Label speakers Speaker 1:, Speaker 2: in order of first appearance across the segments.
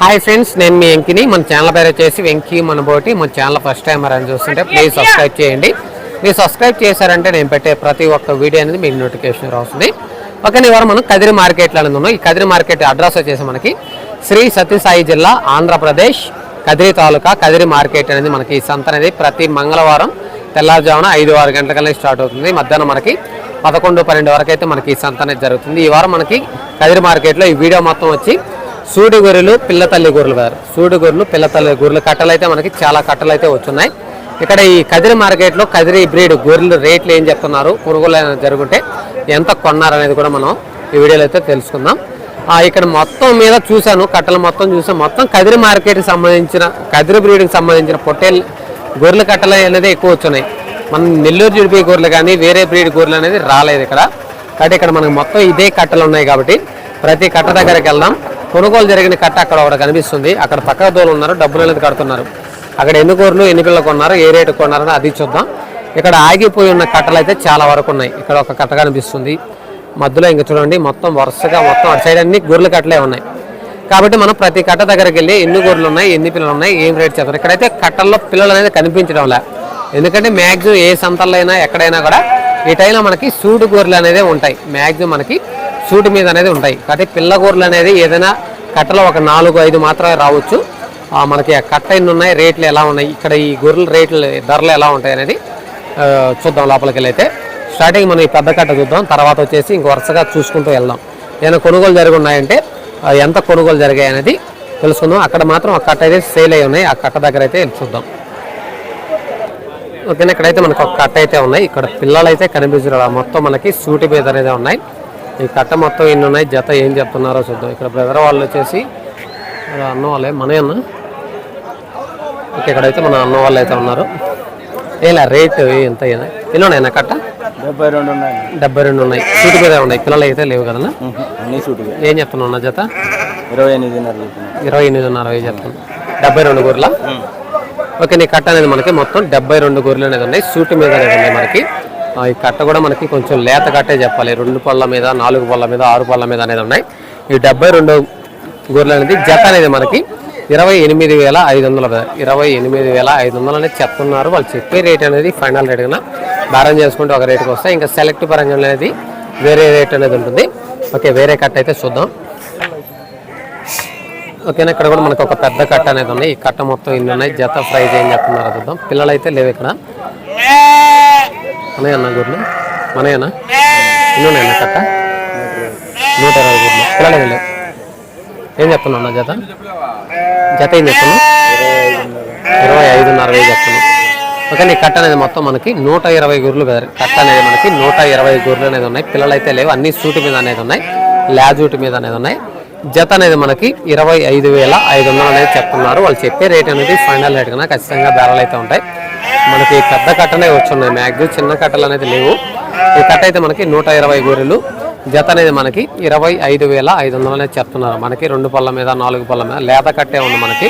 Speaker 1: Hi friends నేను మీ వెంకిని. మన channel పేరు వచ్చేసి వెంకీ మన బోటి మన ఛానల్ ఫస్ట్ టైం అని చూస్తుంటే ప్లీజ్ సబ్స్క్రైబ్ చేయండి. మీరు సబ్స్క్రైబ్ చేశారంటే నేను పెట్టే ప్రతి ఒక్క వీడియో అనేది మీకు నోటిఫికేషన్ వస్తుంది ఓకే ఇవాళ మనం కదిరి మార్కెట్లో అనేది ఉన్నాం. ఈ కదిరి మార్కెట్ అడ్రస్ వచ్చేసి మనకి శ్రీ సత్యసాయి జిల్లా ఆంధ్రప్రదేశ్ కదిరి తాలూకా కదిరి మార్కెట్ అనేది మనకి ఈ సంత అనేది ప్రతి మంగళవారం తెల్లారుజామున ఐదు ఆరు గంటలకల్లా స్టార్ట్ అవుతుంది. మధ్యాహ్నం మనకి పదకొండు పన్నెండు వరకు అయితే మనకి ఈ సంత అనేది జరుగుతుంది. ఈ వారం మనకి కదిరి మార్కెట్లో ఈ వీడియో మొత్తం వచ్చి సూడి గొర్రెలు పిల్ల తల్లి గొర్రెలు గారు సూడి గొర్రెలు పిల్ల తల్లి గొర్రెలు కట్టలు అయితే మనకి చాలా కట్టలు అయితే వచ్చున్నాయి. ఇక్కడ ఈ కదిరి మార్కెట్లో కదిరి బ్రీడ్ గొర్రెలు రేట్లు ఏం చెప్తున్నారు కొనుగోలు జరుగుంటే ఎంత కొన్నారు అనేది కూడా మనం ఈ వీడియోలో అయితే తెలుసుకుందాం. ఇక్కడ మొత్తం మీద చూశాను కట్టలు మొత్తం చూసాను మొత్తం కదిరి మార్కెట్కి సంబంధించిన కదిరి బ్రీడ్కి సంబంధించిన పొట్టేల్ గొర్రెల కట్టలు అనేది ఎక్కువ వచ్చున్నాయి. మనం నెల్లూరు జుడిపి గొర్రెలు కానీ వేరే బ్రీడ్ గొర్రెలు అనేది రాలేదు ఇక్కడ. కాబట్టి ఇక్కడ మనకు మొత్తం ఇదే కట్టలు ఉన్నాయి కాబట్టి ప్రతి కట్ట దగ్గరికి వెళ్దాం. కొనుగోలు జరిగిన కట్ట అక్కడ ఒకటి కనిపిస్తుంది. అక్కడ పక్క దోలు ఉన్నారు. డబ్బులు అనేది కడుతున్నారు. అక్కడ ఎన్ని కూరలు ఎన్ని పిల్లలు కొన్నారు ఏ రేటు కొన్నారని అది చూద్దాం. ఇక్కడ ఆగిపోయి ఉన్న కట్టలు అయితే చాలా వరకు ఉన్నాయి. ఇక్కడ ఒక కట్ట కనిపిస్తుంది. మధ్యలో ఇంకా చూడండి మొత్తం వరుసగా మొత్తం అటు సైడ్ అన్ని గొర్రెల కట్టలే ఉన్నాయి. కాబట్టి మనం ప్రతి కట్ట దగ్గరికి వెళ్ళి ఎన్ని గొర్రెలు ఉన్నాయి ఎన్ని పిల్లలు ఉన్నాయి ఏం రేట్ చెప్తారు ఇక్కడైతే కట్టల్లో పిల్లలు అనేది కనిపించడం లే. ఎందుకంటే మ్యాక్సిమం ఏ సంతల్లో అయినా ఎక్కడైనా కూడా ఈ టైంలో మనకి సూడు గొర్రెలు అనేది ఉంటాయి. మ్యాక్సిమం మనకి సూటి మీద అనేది ఉంటాయి. కాబట్టి పిల్ల గొర్రెలు అనేది ఏదైనా కట్టలో ఒక నాలుగు ఐదు మాత్రమే రావచ్చు. మనకి ఆ కట్ట ఎన్ని ఉన్నాయి రేట్లు ఎలా ఉన్నాయి ఇక్కడ ఈ గొర్రెల రేట్లు ధరలు ఎలా ఉంటాయి అనేది చూద్దాం లోపలికి వెళ్ళైతే అయితే. స్టార్టింగ్ మనం ఈ పెద్ద కట్ట చూద్దాం తర్వాత వచ్చేసి ఇంక వరుసగా చూసుకుంటూ వెళ్దాం. ఏమైనా కొనుగోలు జరిగి ఉన్నాయంటే ఎంత కొనుగోలు జరిగాయి అనేది తెలుసుకుందాం. అక్కడ మాత్రం ఆ కట్ట అయితే సేల్ అయి ఉన్నాయి. ఆ కట్ట దగ్గర అయితే చూద్దాం. ఓకేనా? ఇక్కడైతే మనకు ఒక కట్ట అయితే ఉన్నాయి. ఇక్కడ పిల్లలు అయితే కనిపించారు మొత్తం మనకి సూటి మీద అనేది ఉన్నాయి. ఈ కట్ట మొత్తం ఎన్ని ఉన్నాయి? జత ఏం చెప్తున్నారో చూద్దాం. ఇక్కడ బ్రదర్ వాళ్ళు వచ్చేసి అన్న వాళ్ళే. మనే అన్న? ఓకే ఇక్కడైతే మన అన్న వాళ్ళు అయితే ఉన్నారు. ఏలా రేట్ ఎంత ఎన్ని ఉన్నాయి కట్ట?
Speaker 2: డెబ్బై రెండు ఉన్నాయి.
Speaker 1: డెబ్బై రెండు ఉన్నాయి. సూటి మీద ఉన్నాయి? పిల్లలు అయితే లేవు కదన్నా? ఏం చెప్తున్నావు అన్న జత?
Speaker 2: ఇరవై ఎనిమిదిన్నర
Speaker 1: ఇరవై ఎనిమిదిన్నర చెప్తాను డెబ్బై రెండు గొర్రెల? ఓకే నీ కట్ట అనేది మనకి మొత్తం డెబ్బై రెండు గొర్రెలు అనేది ఉన్నాయి. సూటి మీద అనేది ఉన్నాయి మనకి. ఈ కట్ట కూడా మనకి కొంచెం లేత కట్టే చెప్పాలి. రెండు పళ్ళ మీద నాలుగు పళ్ళ మీద ఆరు పళ్ళ మీద అనేది ఉన్నాయి. ఈ డెబ్బై రెండు గొర్రెలు అనేది జత అనేది మనకి ఇరవై ఎనిమిది వేల ఐదు వందల ఇరవై ఎనిమిది వేల ఐదు వందలు అనేది చెప్తున్నారు. వాళ్ళు చెప్పే రేట్ అనేది ఫైనల్ రేట్ కన్నా బేరం చేసుకుంటే ఒక రేటుకి వస్తాయి. ఇంకా సెలెక్ట్ పరంగా అనేది వేరే రేట్ అనేది ఉంటుంది. ఓకే వేరే కట్ట అయితే చూద్దాం. ఓకేనా ఇక్కడ కూడా మనకు ఒక పెద్ద కట్ట అనేది ఉన్నాయి ఈ కట్ట మొత్తం ఇన్ని ఉన్నాయి. జత ప్రైజ్ ఏం చెప్తున్నారో చూద్దాం. పిల్లలు అయితే లేవు ఇక్కడ. ఉన్నాయన్న గుడ్లు మనయన్నా ఎన్ని ఉన్నాయన్న కట్ట? నూట ఇరవై గుడ్లు పిల్లలు ఏమీ ఏం చెప్తున్నావు అన్న జత? జత ఏం చెప్తున్నావు? ఇరవై ఐదున్నర వేలు చెప్తున్నావు? ఓకే నీ కట్ట అనేది మొత్తం మనకి నూట ఇరవై గొర్రెలు కదా కట్ట అనేది మనకి నూట ఇరవై గొర్రెలు అనేది ఉన్నాయి. పిల్లలు అయితే లేవు. అన్ని సూటు మీద అనేది ఉన్నాయి. లాజూటు మీద అనేది ఉన్నాయి. జత అనేది మనకి ఇరవై ఐదు వేల ఐదు వందలు అనేది చెప్తున్నారు. వాళ్ళు చెప్పే రేట్ అనేది ఫైనల్ రేట్ కన్నా ఖచ్చితంగా ధరలు అయితే ఉంటాయి. మనకి పెద్ద కట్టనే వచ్చున్నాయి మ్యాక్సిమం చిన్న కట్టలు అనేది లేవు. ఈ కట్ట అయితే మనకి నూట ఇరవై గొర్రెలు. జత అనేది మనకి ఇరవై ఐదు వేల ఐదు వందలు అనేది చెప్తున్నారు. మనకి రెండు పళ్ళ మీద నాలుగు పళ్ళ మీద లేత కట్టే ఉంది మనకి.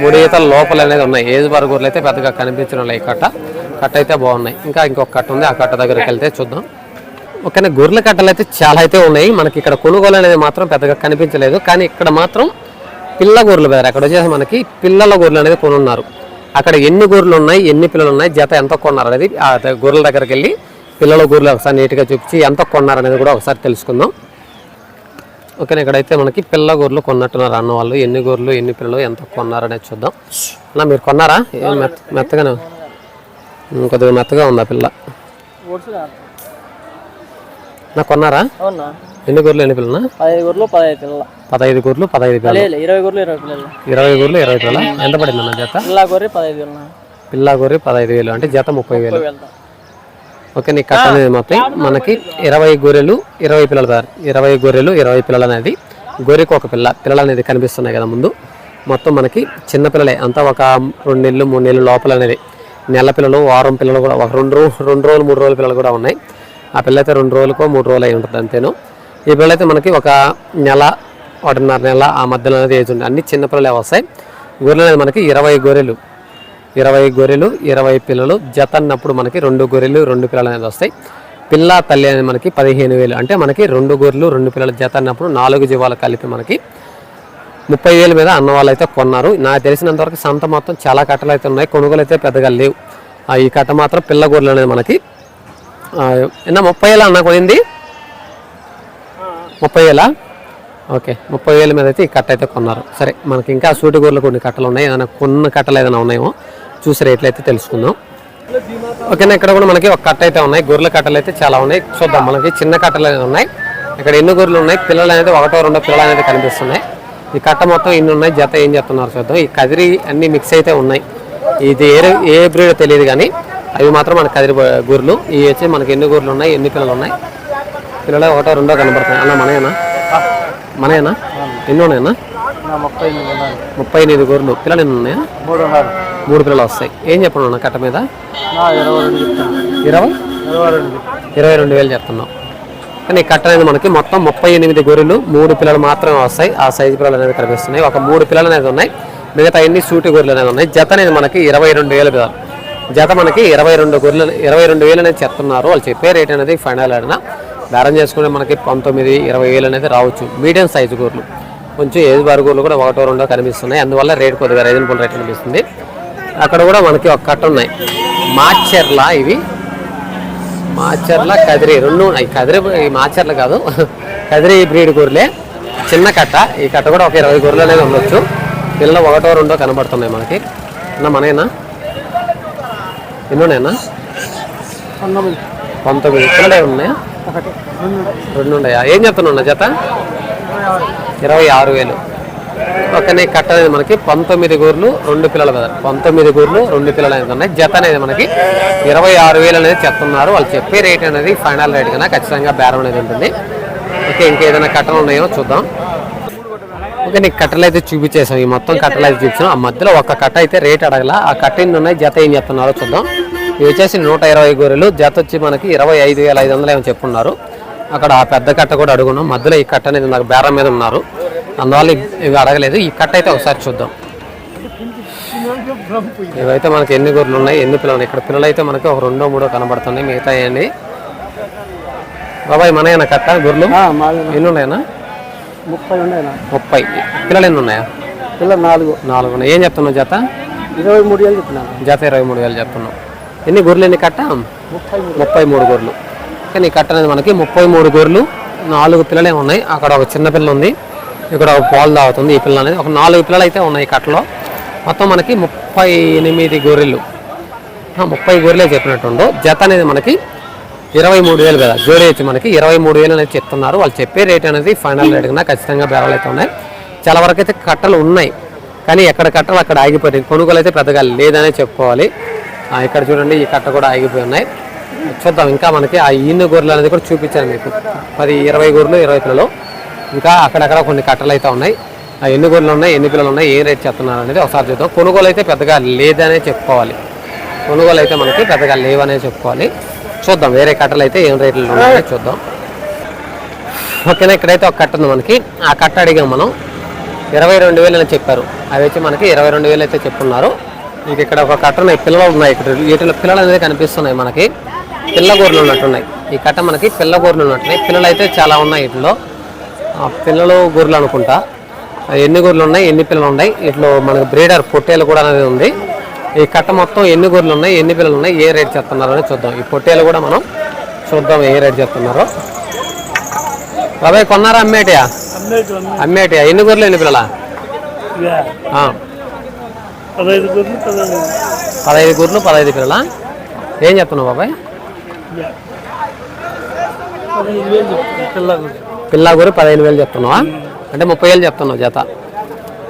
Speaker 1: మూడు ఈతల లోపల అనేది ఉన్నాయి. ఏజ్ బార్ గొర్రెలు అయితే పెద్దగా కనిపించడం లేదు ఈ కట్ట. కట్ట అయితే బాగున్నాయి. ఇంకా ఇంకొక కట్ట ఉంది. ఆ కట్ట దగ్గరికి వెళ్తే చూద్దాం. ఓకేనా గొర్రెల కట్టలు అయితే చాలా అయితే ఉన్నాయి. మనకి ఇక్కడ కొనుగోలు అనేది మాత్రం పెద్దగా కనిపించలేదు. కానీ ఇక్కడ మాత్రం పిల్ల గొర్రెలు బెదర్. అక్కడ వచ్చేసి మనకి పిల్లల గొర్రెలు అనేది కొనున్నారు. అక్కడ ఎన్ని గొర్రెలు ఉన్నాయి ఎన్ని పిల్లలు ఉన్నాయి జత ఎంత కొన్నారు అనేది ఆ గొర్రెల దగ్గరికి వెళ్ళి పిల్లల గొర్రెలు ఒకసారి నీట్గా చూపించి ఎంత కొన్నారు అనేది కూడా ఒకసారి తెలుసుకుందాం. ఓకే ఇక్కడైతే మనకి పిల్ల గొర్రెలు కొన్నట్టున్నారు అన్న వాళ్ళు. ఎన్ని గొర్రెలు ఎన్ని పిల్లలు ఎంత కొన్నారు అనేది చూద్దాం. అన్న మీరు కొన్నారా? ఏం మెత్త మెత్తగానే కొద్దిగా మెత్తగా ఉందా పిల్ల? నా కొన్నారా?
Speaker 3: అవునా?
Speaker 1: ఎన్ని గొర్రెలు ఎన్ని పిల్లలు
Speaker 3: పదహైదు గొర్రెలు పదహైదు పిల్లల.
Speaker 1: పదహైదు గొర్రెలు పదహైదు పిల్లలు.
Speaker 3: లేదు ఇరవై గొర్రెలు ఇరవై పిల్లలు.
Speaker 1: ఇరవై గొర్రెలు ఇరవై పిల్లలు? ఎంత పడింది అన్న జత?
Speaker 3: పిల్ల గొర్రె పదహైదు
Speaker 1: పిల్ల గొర్రె పదహైదు వేలు. అంటే జత ముప్పై వేలు. ఓకే నీ కట్ట అనేది మొత్తం మనకి ఇరవై గొర్రెలు ఇరవై పిల్లలు సార్ ఇరవై గొర్రెలు ఇరవై పిల్లలు అనేది గొర్రెకి ఒక పిల్ల. పిల్లలు అనేది కనిపిస్తున్నాయి కదా ముందు. మొత్తం మనకి చిన్న పిల్లలే. అంతా ఒక రెండు నెలలు మూడు నెలలు లోపల అనేది. నెల పిల్లలు వారం పిల్లలు కూడా ఒక రెండు రెండు రోజులు మూడు రోజుల పిల్లలు కూడా ఉన్నాయి. ఆ పిల్ల అయితే రెండు రోజులకో మూడు రోజులు అయి ఉంటుంది అంతేను. ఈ పిల్ల అయితే మనకి ఒక నెల ఒకటిన్నర నెల ఆ మధ్యలో అనేది ఏజ్ ఉంది అన్ని చిన్న పిల్లలే వస్తాయి. గొర్రెలు అనేది మనకి ఇరవై గొర్రెలు. ఇరవై గొర్రెలు ఇరవై పిల్లలు. జత అన్నప్పుడు మనకి రెండు గొర్రెలు రెండు పిల్లలు అనేది వస్తాయి. పిల్ల తల్లి అనేది మనకి పదిహేను వేలు. అంటే మనకి రెండు గొర్రెలు రెండు పిల్లల జత అన్నప్పుడు నాలుగు జీవాలు కలిపి మనకి ముప్పై వేల మీద అన్న వాళ్ళు అయితే కొన్నారు. నాకు తెలిసినంతవరకు సంత మొత్తం చాలా కట్టలు అయితే ఉన్నాయి. కొనుగోలు అయితే పెద్దగా లేవు. ఆ, ఈ కట్ట మాత్రం పిల్ల గొర్రెలు అనేది మనకి ఎన్న ముప్పై వేల అన్న కొనింది? ముప్పై వేలా ఓకే ముప్పై వేల మీద అయితే ఈ కట్ట అయితే కొన్నారు. సరే మనకి ఇంకా సూటి గొర్రెలు కొన్ని కట్టలు ఉన్నాయి. ఏదైనా కొన్ని కట్టలు ఏదైనా ఉన్నాయేమో చూసి రేట్లు అయితే తెలుసుకుందాం. ఓకేనా ఇక్కడ కూడా మనకి ఒక కట్ట అయితే ఉన్నాయి. గొర్రెల కట్టలు అయితే చాలా ఉన్నాయి. చూద్దాం మనకి చిన్న కట్టలు అనేది ఉన్నాయి. ఇక్కడ ఎన్ని గొర్రెలు ఉన్నాయి? పిల్లలు అనేది ఒకటో రెండో పిల్లలు అనేది కనిపిస్తున్నాయి. ఈ కట్ట మొత్తం ఎన్ని ఉన్నాయి. జత ఏం చేస్తున్నారు చూద్దాం. ఈ కదిరి అన్ని మిక్స్ అయితే ఉన్నాయి. ఇది ఏ ఏ బ్రీడ్ తెలియదు కానీ అవి మాత్రం మన కదిరి బ- గొర్రెలు. ఇవి వచ్చి మనకి ఎన్ని గొర్రెలు ఉన్నాయి ఎన్ని పిల్లలు ఉన్నాయి? పిల్లలు ఒకటో రెండో కనబడుతున్నాయి. అన్న మనయేనా? మనయేనా? ఎన్ని ఉన్నాయన్నా?
Speaker 3: ముప్పై ఎనిమిది ఉన్నాయి
Speaker 1: గొర్రెలు. పిల్లలు ఎన్ని ఉన్నాయా?
Speaker 3: మూడు
Speaker 1: పిల్లలు వస్తాయి. ఏం చెప్పను అన్న కట్ట మీద?
Speaker 3: ఇరవై?
Speaker 1: ఇరవై
Speaker 3: రెండు
Speaker 1: వేలు చెప్తున్నాం. కానీ కట్ట అనేది మనకి మొత్తం ముప్పై ఎనిమిది గొర్రెలు మూడు పిల్లలు మాత్రమే వస్తాయి. ఆ సైజు పిల్లలు అనేది కనిపిస్తున్నాయి. ఒక మూడు పిల్లలు అనేది ఉన్నాయి. మిగతా ఎన్ని సూటి గొర్రెలు అనేది ఉన్నాయి. జత అనేది మనకి ఇరవై రెండు వేలు పిల్లలు జత మనకి ఇరవై రెండు గొర్రెలు ఇరవై రెండు వేలు అనేది చెప్తున్నారు. వాళ్ళు చెప్పే రేట్ అనేది ఫైనల్ ఆడిన. బేరం చేసుకునే మనకి పంతొమ్మిది ఇరవై వేలు అనేది రావచ్చు. మీడియం సైజు గొర్రెలు. కొంచెం ఏజ్ బారు గొర్రెలు కూడా ఒకటో రెండో కనిపిస్తున్నాయి. అందువల్ల రేట్ కొద్దిగా రీజనబుల్ రేట్ కనిపిస్తుంది. అక్కడ కూడా మనకి ఒక కట్ట ఉన్నాయి. మాచర్ల ఇవి. మాచర్ల కదిరి. రెండు ఉన్నాయి. కదిరి మాచర్ల కాదు. కదిరి బ్రీడ్ గొర్రెలే. చిన్న కట్ట. ఈ కట్ట కూడా ఒక ఇరవై గొర్రెలు అనేది ఉండొచ్చు. పిల్లలు ఒకటో రెండో కనబడుతున్నాయి మనకి. నా మనైనా ఎన్ని ఉన్నాయన్నా
Speaker 3: పంతొమ్మిది.
Speaker 1: పంతొమ్మిది ఉన్నాయా? రెండు ఉన్నాయా. ఏం చెప్తున్నా జత? ఇరవై ఆరు వేలు. ఓకేనే కట్ట అనేది మనకి పంతొమ్మిది గూర్లు రెండు పిల్లలు కదా పంతొమ్మిది గూర్లు రెండు పిల్లలు అనేది ఉన్నాయి. జత అనేది మనకి ఇరవై ఆరు వేలు అనేది చెప్తున్నారు. వాళ్ళు చెప్పే రేట్ అనేది ఫైనల్ రేట్ కన్నా ఖచ్చితంగా బేరం అనేది ఉంటుంది. ఓకే ఇంకేదైనా కట్టలు ఉన్నాయో చూద్దాం. ఓకే నీకు కట్టలు అయితే చూపించేసాం. ఈ మొత్తం కట్టలు అయితే చూపించాం. ఆ మధ్యలో ఒక కట్ట అయితే రేట్ అడగల. ఆ కట్ట ఎన్ని ఉన్నాయి? జత ఏం చెప్తున్నారో చూద్దాం. ఇవి వచ్చేసి నూట ఇరవై గొర్రెలు. జత వచ్చి మనకి ఇరవై ఐదు వేల ఐదు వందలు ఏమో చెప్పున్నారు. అక్కడ ఆ పెద్ద కట్ట కూడా అడుగున్నాం. మధ్యలో ఈ కట్ట అనేది నాకు బేరం మీద ఉన్నారు. అందువల్ల ఇవి- అడగలేదు. ఈ కట్ట అయితే ఒకసారి చూద్దాం. ఇవైతే మనకి ఎన్ని గొర్రెలు ఉన్నాయి? ఎన్ని పిల్లలు ఇక్కడ పిల్లలు అయితే మనకి ఒక రెండో మూడో కనబడుతున్నాయి. మిగతా అండి బాబాయ్ మనయేనా కట్ట? గొర్రెలు? ఎన్ని ఉన్నాయన్నా
Speaker 3: ముప్పై ఉన్నాయి
Speaker 1: ముప్పై. పిల్లలు ఎన్ని ఉన్నాయా?
Speaker 3: పిల్లలు నాలుగు.
Speaker 1: నాలుగు ఉన్నాయి. ఏం చెప్తున్నావు జత?
Speaker 3: ఇరవై మూడు వేలు చెప్తున్నాను.
Speaker 1: జత ఇరవై మూడు వేలు చెప్తున్నావు. ఎన్ని గొర్రెలు ఎన్ని కట్ట?
Speaker 3: ముప్పై
Speaker 1: ముప్పై మూడు గొర్రెలు. కానీ కట్ట అనేది మనకి ముప్పై మూడు గొర్రెలు నాలుగు పిల్లలే ఉన్నాయి. అక్కడ ఒక చిన్న పిల్ల ఉంది. ఇక్కడ ఒక పాలు తాగుతుంది. ఈ పిల్ల అనేది ఒక నాలుగు పిల్లలు అయితే ఉన్నాయి కట్టలో. మొత్తం మనకి ముప్పై ఎనిమిది గొర్రెలు. ముప్పై గొర్రెలే చెప్పినట్టుండు. జత అనేది మనకి ఇరవై మూడు వేలు కదా. జోడీ వచ్చి మనకి ఇరవై మూడు వేలు అనేది చెప్తున్నారు. వాళ్ళు చెప్పే రేట్ అనేది ఫైనల్ రేట్ కన్నా ఖచ్చితంగా బేరాలు అయితే ఉన్నాయి. చాలా వరకు అయితే కట్టలు ఉన్నాయి. కానీ ఎక్కడ కట్టలు అక్కడ ఆగిపోయాయి కొనుగోలు అయితే పెద్దగా లేదనే చెప్పుకోవాలి. ఆ, ఇక్కడ చూడండి ఈ కట్ట కూడా ఆగిపోయి ఉన్నాయి. చూద్దాం ఇంకా మనకి ఆ ఈను గొర్రెలు అనేది కూడా చూపించాను మీకు. పది ఇరవై గొర్రెలు ఇరవై పిల్లలు. ఇంకా అక్కడక్కడ కొన్ని కట్టలు అయితే ఉన్నాయి. ఆ ఎన్ని గొర్రెలు ఉన్నాయి ఎన్ని పిల్లలు ఉన్నాయి ఏ రేట్ చెప్తున్నారు అనేది ఒకసారి చూద్దాం. కొనుగోలు అయితే పెద్దగా లేదనే చెప్పుకోవాలి. కొనుగోలు అయితే మనకి పెద్దగా లేవనే చెప్పుకోవాలి. చూద్దాం వేరే కట్టలు అయితే ఏం రేట్లు ఉన్నాయో చూద్దాం. ఓకేనా ఇక్కడైతే ఒక కట్ట ఉంది మనకి. ఆ కట్ట అడిగాం మనం. ఇరవై రెండు వేలు అని చెప్పారు. అవి వచ్చి మనకి ఇరవై రెండు వేలు అయితే చెప్పున్నారు. మీకు ఇక్కడ ఒక కట్ట ఉన్నాయి పిల్లలు ఉన్నాయి ఇక్కడ. వీటిలో పిల్లలు అనేది కనిపిస్తున్నాయి మనకి. పిల్లగూరలు ఉన్నట్టున్నాయి. ఈ కట్ట మనకి పిల్లగూరలు ఉన్నట్టున్నాయి. పిల్లలు అయితే చాలా ఉన్నాయి వీటిలో. ఆ పిల్లలు గొర్రెలు అనుకుంటా. ఎన్ని గొర్రెలు ఉన్నాయి ఎన్ని పిల్లలు ఉన్నాయి? ఇట్లో మనకి బ్రీడర్ పొట్టేలు కూడా అనేది ఉంది. ఈ కట్ట మొత్తం ఎన్ని గొర్రెలు ఉన్నాయి ఎన్ని పిల్లలు ఉన్నాయి ఏ రేట్ చెప్తున్నారో అని చూద్దాం. ఈ పొట్టేలు కూడా మనం చూద్దాం ఏ రేట్ చెప్తున్నారో బాబాయ్ కొన్నారా అమ్మేటియా? అమ్మేటియా? ఎన్ని గొర్రెలు ఎన్ని పిల్లలా?
Speaker 3: పదహైదు గొర్రెలు పదహైదు.
Speaker 1: పిల్లలా? ఏం చెప్తున్నావు బాబాయ్? పిల్ల గొర్రె. పదహైదు వేలు చెప్తున్నావా? అంటే ముప్పై వేలు చెప్తున్నావు జత.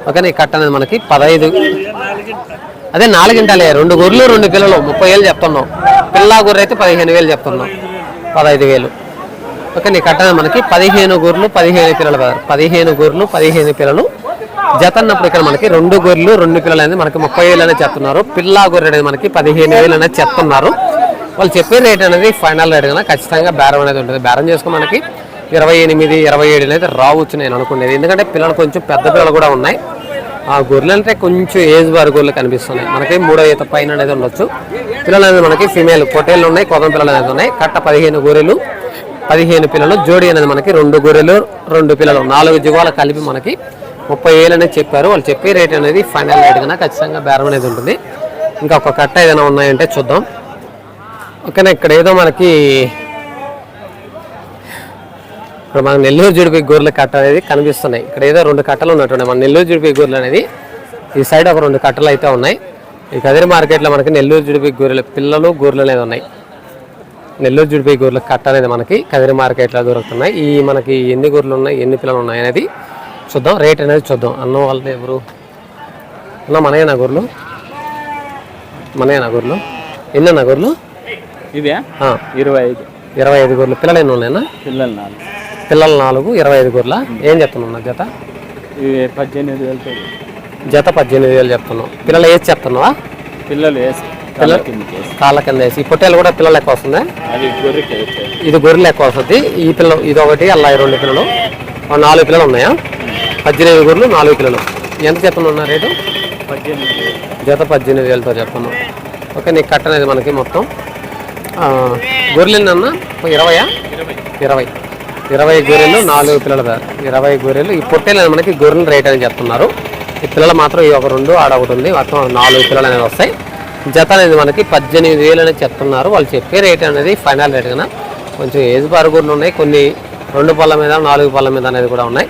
Speaker 1: ఓకేనా ఈ కట్ట అనేది మనకి పదహైదు అదే నాలుగింటాలే రెండు గొర్రెలు రెండు పిల్లలు. ముప్పై వేలు చెప్తున్నావు పిల్ల గొర్రె అయితే పదిహేను వేలు చెప్తున్నాం. పదహైదు వేలు. ఓకే నీ కట్ట మనకి. పదిహేను గొర్రెలు పదిహేను పిల్లలు కదా పదిహేను గొర్రెలు పదిహేను పిల్లలు. జత అన్నప్పుడు ఇక్కడ మనకి రెండు గొర్రెలు రెండు పిల్లలు అనేది మనకి ముప్పై వేలు అనేది చెప్తున్నారు. పిల్ల గొర్రె అనేది మనకి పదిహేను వేలు అనేది చెప్తున్నారు. వాళ్ళు చెప్పే రేట్ అనేది ఫైనల్ రేట్ కన్నా ఖచ్చితంగా బేరం అనేది ఉంటుంది. బేరం చేసుకుని మనకి ఇరవై ఎనిమిది ఇరవై ఏడు అనేది రావచ్చు నేను అనుకునేది. ఎందుకంటే పిల్లలు కొంచెం పెద్ద పిల్లలు కూడా ఉన్నాయి. ఆ గొర్రెలు అంటే కొంచెం ఏజ్ వారి గొర్రెలు కనిపిస్తున్నాయి. మనకి మూడో ఈత పైన అనేది ఉండొచ్చు. పిల్లలు అనేది మనకి ఫిమేల్ పొట్టేళ్ళు ఉన్నాయి కొత్త పిల్లలు అనేది ఉన్నాయి. కట్ట పదిహేను గొర్రెలు పదిహేను పిల్లలు జోడి అనేది మనకి రెండు గొర్రెలు రెండు పిల్లలు నాలుగు జీవాలు కలిపి మనకి ముప్పై ఏళ్ళు అనేది చెప్పారు. వాళ్ళు చెప్పే రేట్ అనేది ఫైనల్ రేట్ కన్నా ఖచ్చితంగా బేరం అనేది ఉంటుంది. ఇంకా ఒక కట్ట ఏదైనా ఉన్నాయంటే చూద్దాం. ఓకేనా ఇక్కడ ఏదో మనకి ఇప్పుడు మన నెల్లూరు జుడిపి గొర్రెల కట్ట అనేది కనిపిస్తున్నాయి. ఇక్కడ ఏదో రెండు కట్టలు ఉన్నట్టున్నాయి. మన నెల్లూరు జుడిపి గొర్రెలు అనేది ఈ సైడ్ ఒక రెండు కట్టలు అయితే ఉన్నాయి. ఈ కదిరి మార్కెట్లో మనకి నెల్లూరు జుడిపి గొర్రెల పిల్లలు గొర్రెలు అనేది ఉన్నాయి. నెల్లూరు జుడిపి గొర్రెల కట్ట అనేది మనకి కదిరి మార్కెట్లో దొరుకుతున్నాయి. ఈ మనకి ఎన్ని గొర్రెలు ఉన్నాయి ఎన్ని పిల్లలు ఉన్నాయి అనేది చూద్దాం. రేట్ అనేది చూద్దాం. అన్న వాళ్ళు ఎవరు? అన్న మనయేనా గొర్రెలు మనయేనా గొర్రెలు ఎన్నన్నా గొర్రెలు
Speaker 2: ఇదే ఇరవై ఐదు.
Speaker 1: ఇరవై ఐదు గొర్రెలు పిల్లలు ఎన్ని ఉన్నాయన్నా?
Speaker 2: పిల్లలు నాలుగు.
Speaker 1: పిల్లలు నాలుగు ఇరవై ఐదు గొర్రెల? ఏం చెప్తున్నా జత?
Speaker 2: పద్దెనిమిది వేలు
Speaker 1: జత పద్దెనిమిది వేలు చెప్తున్నావు. పిల్లలు ఏది చెప్తున్నావా?
Speaker 2: పిల్లలు వేసి వేసి
Speaker 1: కాళ్ళ కింద వేసి ఈ పొట్టేలు కూడా పిల్లలు ఎక్కువ వస్తుందా? ఇది గొర్రెలు ఎక్కువ వస్తుంది. ఈ పిల్లలు ఇది ఒకటి అలా రెండు పిల్లలు. నాలుగు పిల్లలు ఉన్నాయా? పద్దెనిమిది గొర్రెలు నాలుగు పిల్లలు. ఎంత చెప్తున్నా రేటు? జత పద్దెనిమిది వేలతో చెప్తున్నాం ఓకే నీకు కట్ట అనేది మనకి మొత్తం. గొర్రెలు ఎన్నన్నా ఇరవయా? ఇరవై. ఇరవై గొర్రెలు నాలుగు పిల్లల ఇరవై గొర్రెలు. ఈ పొట్టేలు మనకి గొర్రెల రేట్ అని చెప్తున్నారు. ఈ పిల్లలు మాత్రం ఈ ఒక రెండు ఆడ ఒకటి ఉంది. మొత్తం నాలుగు పిల్లలు అనేది వస్తాయి. జత అనేది మనకి పద్దెనిమిది వేలు అనేది చెప్తున్నారు. వాళ్ళు చెప్పే రేట్ అనేది ఫైనల్ రేట్ కన్నా కొంచెం ఏజ్ బార్ గొర్రెలు ఉన్నాయి. కొన్ని రెండు పళ్ళ మీద నాలుగు పళ్ళ మీద అనేది కూడా ఉన్నాయి.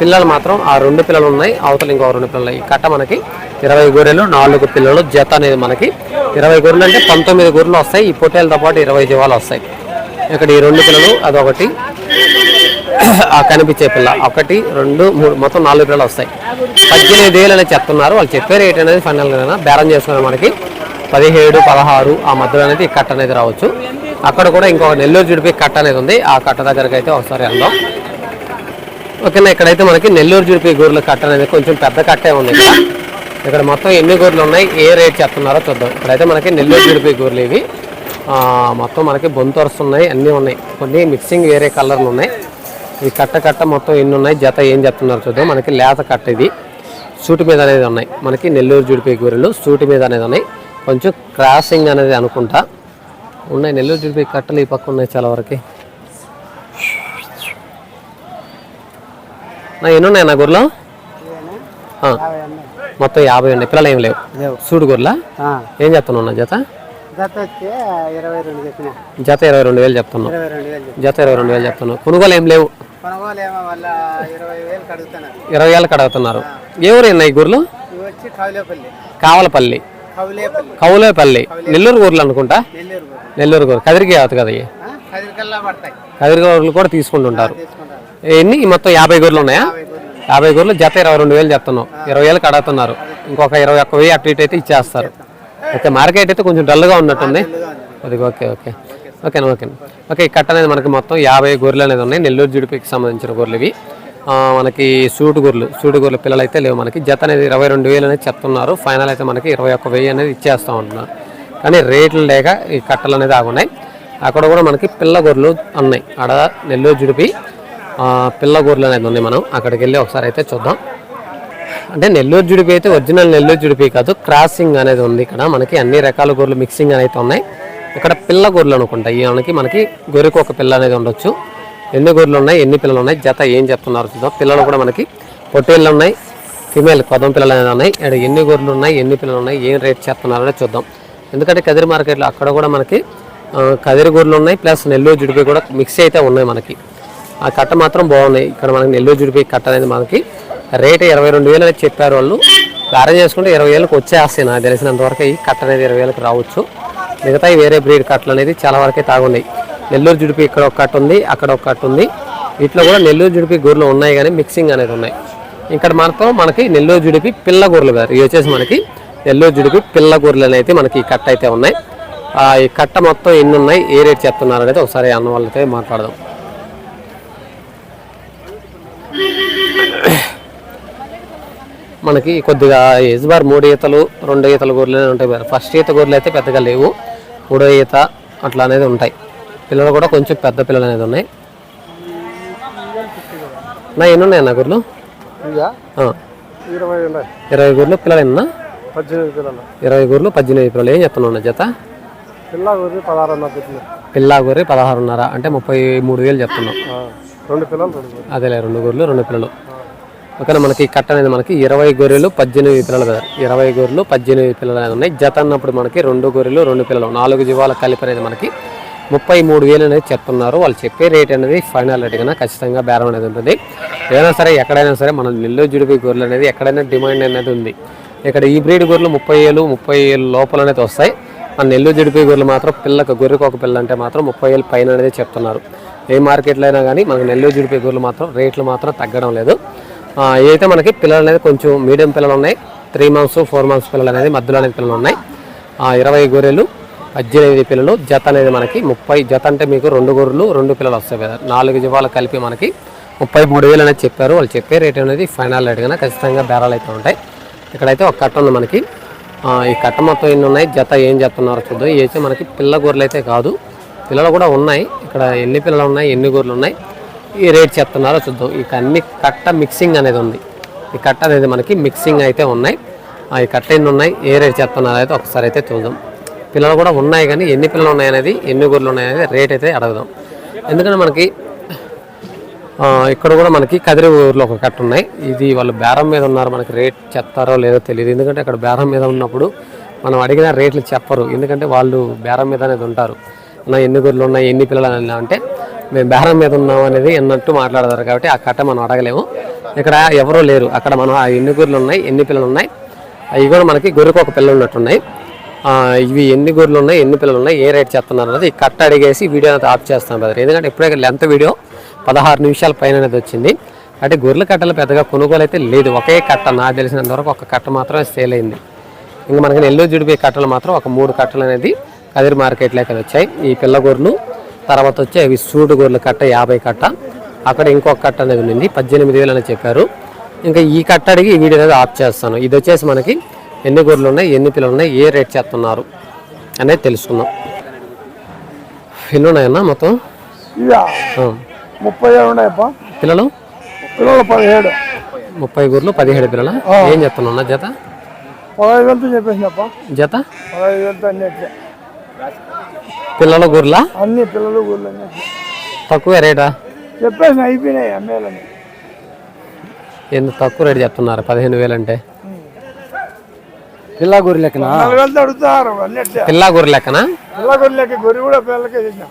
Speaker 1: పిల్లలు మాత్రం ఆ రెండు పిల్లలు ఉన్నాయి. అవతల ఇంకో రెండు పిల్లలు. ఈ కట్ట మనకి ఇరవై గొర్రెలు నాలుగు పిల్లలు. జత అనేది మనకి ఇరవై గొర్రెలు అంటే పంతొమ్మిది గొర్రెలు వస్తాయి. ఈ పొట్టేలతో పాటు ఇరవై జీవాలు వస్తాయి. ఇక్కడ ఈ రెండు పిల్లలు అదొకటి. కనిపించే పిల్ల. ఒకటి రెండు మూడు మొత్తం నాలుగు పిల్లలు వస్తాయి. పద్దెనిమిది వేలు అనేది చెప్తున్నారు. వాళ్ళు చెప్పే రేట్ అనేది ఫైనల్ బేరం చేసుకునే మనకి పదిహేడు పదహారు ఆ మధ్యలో అనేది కట్ట అనేది రావచ్చు. అక్కడ కూడా ఇంకొక నెల్లూరు జుడిపి కట్ట అనేది ఉంది. ఆ కట్ట దగ్గరికి అయితే ఒకసారి వెళ్దాం. ఓకేనా? ఇక్కడైతే మనకి నెల్లూరు జుడిపి గూర్లు కట్ట అనేది కొంచెం పెద్ద కట్టే ఉంది ఇక్కడ. ఇక్కడ మొత్తం ఎన్ని గూర్లు ఉన్నాయి? ఏ రేట్ చెప్తున్నారో చూద్దాం. ఇక్కడైతే మనకి నెల్లూరు జుడిపి గూర్లు ఇవి. మొత్తం మనకి బొంతొరస్ ఉన్నాయి అన్నీ ఉన్నాయి. కొన్ని మిక్సింగ్ వేరే కలర్లు ఉన్నాయి. ఈ కట్ట కట్ట మొత్తం ఎన్ని ఉన్నాయి జత ఏం చెప్తున్నారు చూద్దాం. మనకి లేత కట్ట ఇది. సూటి మీద అనేది ఉన్నాయి. మనకి నెల్లూరు జుడిపి గొర్రెలు సూటి మీద అనేది ఉన్నాయి. కొంచెం క్రాసింగ్ అనేది అనుకుంటా. ఉన్నాయి నెల్లూరు జుడిపి కట్టలు ఈ పక్క ఉన్నాయి చాలా వరకు. నా ఎన్ని ఉన్నాయి నా గొర్రెలు? మొత్తం యాభై ఉన్నాయి. పిల్లలు ఏం లేవు. సూడు గొర్రెల. ఏం చెప్తున్నావు నా జత?
Speaker 3: జత వచ్చి ఇరవై రెండు చెప్పిన.
Speaker 1: జత ఇరవై రెండు వేలు చెప్తున్నావు.
Speaker 3: ఇరవై రెండు వేలు చెప్పిన
Speaker 1: జత ఇరవై రెండు వేలు చెప్తున్నావు. కొనుగోలు ఏం లేవు?
Speaker 3: కొనుగోలు ఏమో వాళ్ళ ఇరవై వేలు కడుగుతున్నారు.
Speaker 1: ఇరవై
Speaker 3: ఇవి వచ్చి కౌలేపల్లి.
Speaker 1: కావలపల్లి.
Speaker 3: కౌలేపల్లి.
Speaker 1: నెల్లూరు గొర్రెలు అనుకుంటా?
Speaker 3: నెల్లూరు ఊరు.
Speaker 1: కదిరికి అవుతుంది కదా
Speaker 3: కదిరికల్లా
Speaker 1: కూడా తీసుకుంటుంటారు. ఎన్ని? ఈ మొత్తం యాభై గొర్రెలు ఉన్నాయా?
Speaker 3: యాభై గొర్రెలు.
Speaker 1: జత ఇరవై రెండు వేలు చెప్తున్నావు. ఇరవై వేలకు అడుగుతున్నారు ఇంకొక ఇరవై ఒక్క వెయ్యి అటు ఇటు అయితే ఇచ్చేస్తారు. ఓకే మార్కెట్ అయితే కొంచెం డల్గా ఉన్నట్టుంది. అది ఓకే ఓకే. ఓకేనా ఓకే ఓకే ఈ కట్ట అనేది మనకి మొత్తం యాభై గొర్రెలు అనేది ఉన్నాయి. నెల్లూరు జుడిపికి సంబంధించిన గొర్రెలు ఇవి. మనకి సూటు గొర్రెలు సూటు గొర్రెల పిల్లలు అయితే లేవు మనకి. జత అనేది ఇరవై రెండు వేలు అనేది చెప్తున్నారు. ఫైనల్ అయితే మనకి ఇరవై ఒక్క వెయ్యి అనేది ఇచ్చేస్తూ ఉంటున్నారు. కానీ రేట్లు లేక ఈ కట్టలు అనేది ఆగున్నాయి. అక్కడ కూడా మనకి పిల్ల గొర్రెలు ఉన్నాయి. ఆడ నెల్లూరు జుడిపి పిల్ల గొర్రెలు అనేది ఉంది మనం. అక్కడికి వెళ్ళి ఒకసారి అయితే చూద్దాం. అంటే నెల్లూరు జుడిపి అయితే ఒరిజినల్ నెల్లూరు జుడిపి కాదు క్రాసింగ్ అనేది ఉంది ఇక్కడ. మనకి అన్ని రకాల గొర్రెలు మిక్సింగ్ అనేది ఉన్నాయి. ఇక్కడ పిల్ల గొర్రెలు అనుకుంటా. ఈ మనకి మనకి గొర్రెకు ఒక పిల్ల అనేది ఉండొచ్చు. ఎన్ని గొర్రెలు ఉన్నాయి ఎన్ని పిల్లలు ఉన్నాయి జత ఏం చెప్తున్నారు చూద్దాం. పిల్లలు కూడా మనకి పొట్టేళ్ళు ఉన్నాయి ఫిమేల్ కొదం పిల్లలు అనేది ఉన్నాయి. ఇక్కడ ఎన్ని గొర్రెలు ఉన్నాయి ఎన్ని పిల్లలు ఉన్నాయి ఏం రేట్ చేస్తున్నారు అనేది చూద్దాం. ఎందుకంటే కదిరి మార్కెట్లో అక్కడ కూడా మనకి కదిరి గొర్రెలు ఉన్నాయి ప్లస్ నెల్లూరు జుడిపి కూడా మిక్స్ అయితే ఉన్నాయి మనకి. ఆ కట్ట మాత్రం బాగున్నాయి. ఇక్కడ మనకి నెల్లూరు జుడిపి కట్ట అనేది మనకి రేట్ ఇరవై రెండు వేలు అనేది చెప్పారు వాళ్ళు. అరేంజ్ చేసుకుంటే ఇరవై వేలకు వచ్చేస్తాయి నాకు తెలిసినంత వరకు ఈ కట్ట అనేది ఇరవై వేలకు రావచ్చు. మిగతా వేరే బ్రీడ్ కట్టలు అనేది చాలా వరకే తాగున్నాయి. నెల్లూరు జుడిపి ఇక్కడ ఒక కట్ట ఉంది అక్కడ ఒక కట్ట ఉంది. వీటిలో కూడా నెల్లూరు జుడిపి గొర్రెలు ఉన్నాయి కానీ మిక్సింగ్ అనేది ఉన్నాయి. ఇక్కడ మాత్రం మనకి నెల్లూరు జుడిపి పిల్ల గొర్రెలు గారు ఇవి వచ్చేసి మనకి నెల్లూరు జుడిపి పిల్ల గొర్రెలు అనేది మనకి ఈ కట్ట అయితే ఉన్నాయి. ఈ కట్ట మొత్తం ఎన్ని ఉన్నాయి ఏ రేట్ చెప్తున్నారు అనేది ఒకసారి అన్న వాళ్ళతో మాట్లాడదాం. మనకి కొద్దిగా ఏజ్ బార్ మూడు ఈతలు రెండు ఈతల గొర్రెలు ఉంటాయి ఫస్ట్ ఈత గొర్రెలు అయితే పెద్దగా లేవు. మూడో ఈత అట్లా అనేది ఉంటాయి. పిల్లలు కూడా కొంచెం పెద్ద పిల్లలు అనేది ఉన్నాయి. నా ఎన్ని ఉన్నాయి అన్న గొర్రెలు?
Speaker 3: ఇరవై
Speaker 1: గొర్రెలు పిల్లలు ఎన్నా ఇరవై గొర్రెలు పద్దెనిమిది పిల్లలు. ఏం చెప్తున్నావు జత?
Speaker 3: పిల్ల
Speaker 1: గొర్రె పదహారున్నర. అంటే ముప్పై మూడు వేలు చెప్తున్నాం
Speaker 3: రెండు పిల్లలు రెండు
Speaker 1: అదేలే రెండు గొర్రెలు రెండు పిల్లలు. ఓకేనా మనకి కట్ట అనేది మనకి ఇరవై గొర్రెలు పద్దెనిమిది పిల్లలు కదా ఇరవై గొర్రెలు పద్దెనిమిది పిల్లలు అనేది ఉన్నాయి. జత అన్నప్పుడు మనకి రెండు గొర్రెలు రెండు పిల్లలు. నాలుగు జీవాల కలిపి అనేది మనకి ముప్పై మూడు వేలు అనేది చెప్తున్నారు. వాళ్ళు చెప్పే రేట్ అనేది ఫైనల్ రేట్ కన్నా ఖచ్చితంగా బేరం అనేది ఉంటుంది. ఏదైనా సరే ఎక్కడైనా సరే మన నెల్లూరు జుడిపి గొర్రెలు అనేది ఎక్కడైనా డిమాండ్ అనేది ఉంది. ఇక్కడ ఈ బ్రీడ్ గొర్రెలు ముప్పై ఏళ్ళు ముప్పై ఏళ్ళు లోపల అనేది వస్తాయి. మన నెల్లూరు జుడిపి గొర్రెలు మాత్రం పిల్లకు గొర్రెకు ఒక పిల్ల అంటే మాత్రం ముప్పై ఏళ్ళు పైన అనేది చెప్తున్నారు. ఏ మార్కెట్లో అయినా కానీ మనకు నెల్లూరు జుడిపి గొర్రెలు మాత్రం రేట్లు మాత్రం తగ్గడం లేదు. ఏదైతే మనకి పిల్లలు అనేది కొంచెం మీడియం పిల్లలు ఉన్నాయి త్రీ మంత్స్ ఫోర్ మంత్స్ పిల్లలు అనేది మధ్యలో అనేది పిల్లలు ఉన్నాయి. ఇరవై గొర్రెలు పద్దెనిమిది పిల్లలు జత అనేది మనకి ముప్పై జత అంటే మీకు రెండు గొర్రెలు రెండు పిల్లలు వస్తాయి కదా. నాలుగు జీవాలు కలిపి మనకి ముప్పై మూడు వేలు అనేది చెప్పారు. వాళ్ళు చెప్పే రేట్ అనేది ఫైనల్ రేట్ కన్నా ఖచ్చితంగా బేరాలు అయితే ఉంటాయి. ఇక్కడైతే ఒక కట్ట ఉంది మనకి. ఈ కట్ట మొత్తం ఎన్ని ఉన్నాయి? జత ఏం చెప్తున్నారో చూద్దాం. ఇవి అయితే మనకి పిల్ల గొర్రెలు అయితే కాదు. పిల్లలు కూడా ఉన్నాయి. ఇక్కడ ఎన్ని పిల్లలు ఉన్నాయి? ఎన్ని గొర్రెలు ఉన్నాయి? ఈ రేట్ చెప్తున్నారో చూద్దాం. ఇక అన్ని కట్ట మిక్సింగ్ అనేది ఉంది. ఈ కట్ట అనేది మనకి మిక్సింగ్ అయితే ఉన్నాయి. ఆ, ఈ కట్ట ఎన్ని ఉన్నాయి? ఏ రేట్ చెప్తున్నారో అయితే ఒకసారి అయితే చూద్దాం. పిల్లలు కూడా ఉన్నాయి కానీ ఎన్ని పిల్లలు ఉన్నాయి అనేది ఎన్ని గొర్రెలు ఉన్నాయి అనేది రేట్ అయితే అడగదాం. ఎందుకంటే మనకి ఇక్కడ కూడా మనకి కదిరి ఊర్లో ఒక కట్ట ఉన్నాయి. ఇది వాళ్ళు బేరం మీద ఉన్నారు. మనకి రేట్ చెప్తారో లేదో తెలియదు. ఎందుకంటే అక్కడ బేరం మీద ఉన్నప్పుడు మనం అడిగిన రేట్లు చెప్పరు. ఎందుకంటే వాళ్ళు బేరం మీద అనేది ఉంటారు. నా ఎన్ని గొర్రెలు ఉన్నాయి? ఎన్ని పిల్లలు అంటే మేము బేరం మీద ఉన్నాం అనేది అన్నట్టు మాట్లాడతారు కాబట్టి ఆ కట్ట మనం అడగలేము. ఇక్కడ ఎవరూ లేరు. అక్కడ మనం ఆ ఎన్ని గొర్రెలు ఉన్నాయి ఎన్ని పిల్లలు ఉన్నాయి? అవి కూడా మనకి గొర్రెకు ఒక పిల్ల ఉన్నట్టున్నాయి. ఇవి ఎన్ని గొర్రెలు ఉన్నాయి ఎన్ని పిల్లలు ఉన్నాయి ఏ రేట్ చేస్తున్నారు అనేది ఈ కట్ట అడిగేసి వీడియో అనేది ఆఫ్ చేస్తాం బ్రదర్. ఎందుకంటే ఇప్పుడే లెంత్ వీడియో పదహారు నిమిషాల పైన అనేది వచ్చింది. అంటే గొర్రెల కట్టలు పెద్దగా కొనుగోలు అయితే లేదు. ఒకే కట్ట నాకు తెలిసినంత వరకు ఒక కట్ట మాత్రమే సేల్ అయింది. ఇంకా మనకి నెల్లూరు జుడిపే కట్టలు మాత్రం ఒక మూడు కట్టలు అనేది కదిరి మార్కెట్లోకి వచ్చాయి. ఈ పిల్ల గొర్రెలు తర్వాత వచ్చి అవి సూడు గొర్రెల కట్ట యాభై కట్ట. అక్కడ ఇంకొక కట్ట అనేది ఉంది పద్దెనిమిది వేలు అని చెప్పారు. ఇంకా ఈ కట్ట అడిగి ఈ వీడియో అనేది ఆఫ్ చేస్తాను. ఇది వచ్చేసి మనకి ఎన్ని గొర్రెలు ఉన్నాయి ఎన్ని పిల్లలు ఉన్నాయి ఏ రేట్ చేస్తున్నారు అనేది తెలుసుకుందాం. ఎన్ని ఉన్నాయన్నా మొత్తం.
Speaker 3: ముప్పై ఏడు ఉన్నాయప్ప.
Speaker 1: పిల్లలు?
Speaker 3: పిల్లలు పదిహేడు.
Speaker 1: ముప్పై గొర్రెలు పదిహేడు పిల్లలు? ఏం చెప్తున్నా జత?
Speaker 3: పదహైదు వేలతో చెప్పేసినప్ప.
Speaker 1: జత?
Speaker 3: పదహైదు వేలతో అన్ని
Speaker 1: పిల్లల గొర్రెల?
Speaker 3: అన్ని పిల్లలు ఎట్లే.
Speaker 1: తక్కువ రేటా?
Speaker 3: చెప్పేసిన అయిపోయినాయి అమ్మేయాలని
Speaker 1: ఎందుకు తక్కువ రేట్ చెప్తున్నారు? పదిహేను వేలు అంటే
Speaker 3: పిల్ల గొర్రె లెక్కన?
Speaker 1: పిల్ల గొర్రె లెక్కనా?
Speaker 3: పిల్ల గొర్రె లెక్క గొర్రె కూడా పిల్లలకే చేసిన.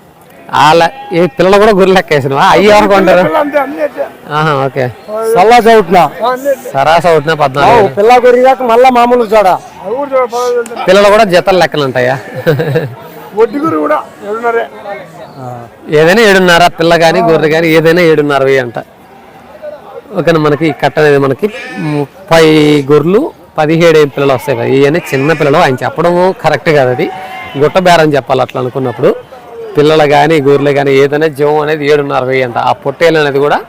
Speaker 1: వాళ్ళ ఈ పిల్లలు కూడా గొర్రె లెక్క వేసినవా? అయ్యి ఎవరు కొంటారు
Speaker 3: పిల్ల అంతే అన్ని ఎట్లే
Speaker 1: ఆహా ఓకే.
Speaker 3: సల్లా ఎట్లే
Speaker 1: సరాస అవుతున్నా పద్నాలుగు.
Speaker 3: పిల్ల గొర్రె దాకా మళ్ళా మామూలు చూడ?
Speaker 1: పిల్లలు కూడా జతలు లెక్కలు ఉంటాయా?
Speaker 3: ఒడ్డుగురు కూడా ఏడున్నరే.
Speaker 1: ఏదైనా ఏడున్నర? పిల్ల కానీ గొర్రె కానీ ఏదైనా ఏడున్నర అంట. ఓకే మనకి కట్ట అనేది మనకి ముప్పై గొర్రెలు పదిహేడు ఏం పిల్లలు వస్తాయి కదా ఇవన్నీ చిన్న పిల్లలు. ఆయన చెప్పడం కరెక్ట్ కాదు అది. గుట్ట బేరం చెప్పాలి అట్లా అనుకున్నప్పుడు. పిల్లలు కానీ గొర్రెలు కానీ ఏదైనా జీవం అనేది ఏడున్నర వెయ్యి అంట. ఆ పొట్టేలు అనేది కూడా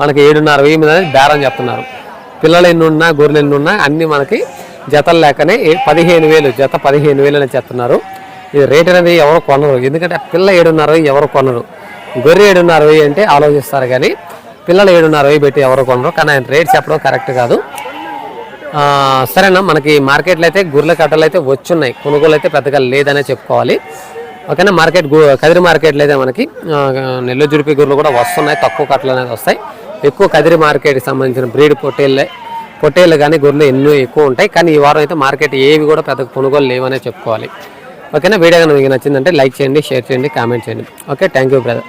Speaker 1: మనకి ఏడున్నర వెయ్యి మీద బేరం చెప్తున్నారు. పిల్లలు ఎన్ని ఉన్నా గొర్రెలు ఎన్ని ఉన్నా అన్ని మనకి జతలు లేకనే పదిహేను వేలు జత పదిహేను వేలు అని చెప్తున్నారు. ఇది రేట్ అనేది ఎవరు కొనరు. ఎందుకంటే పిల్ల ఏడున్నర వెయ్యి ఎవరు కొనరు. గొర్రె ఏడున్నర వెయ్యి అంటే ఆలోచిస్తారు కానీ పిల్లలు ఏడున్నర వెయ్యి పెట్టి ఎవరు కొనరు. కానీ ఆయన రేట్ చెప్పడం కరెక్ట్ కాదు. సరేనా మనకి మార్కెట్లో అయితే గుర్రెల కట్టలు అయితే వచ్చున్నాయి. కొనుగోలు అయితే పెద్దగా లేదనే చెప్పుకోవాలి. ఓకేనా మార్కెట్ గు- కదిరి మార్కెట్లో అయితే మనకి నెల్లూరు జుడిపి గుర్రెలు కూడా వస్తున్నాయి. తక్కువ కట్టలు అనేది వస్తాయి. ఎక్కువ కదిరి మార్కెట్కి సంబంధించిన బ్రీడ్ పొట్టేళ్ళే పొట్టేళ్ళు కానీ గొర్రెలు ఎన్నో ఎక్కువ ఉంటాయి. కానీ ఈ వారం అయితే మార్కెట్ ఏవి కూడా పెద్ద కొనుగోలు లేవనే చెప్పుకోవాలి. ఓకేనా? వీడియో కనుక మీకు నచ్చిందంటే లైక్ చేయండి షేర్ చేయండి కామెంట్ చేయండి. Okay thank you brother.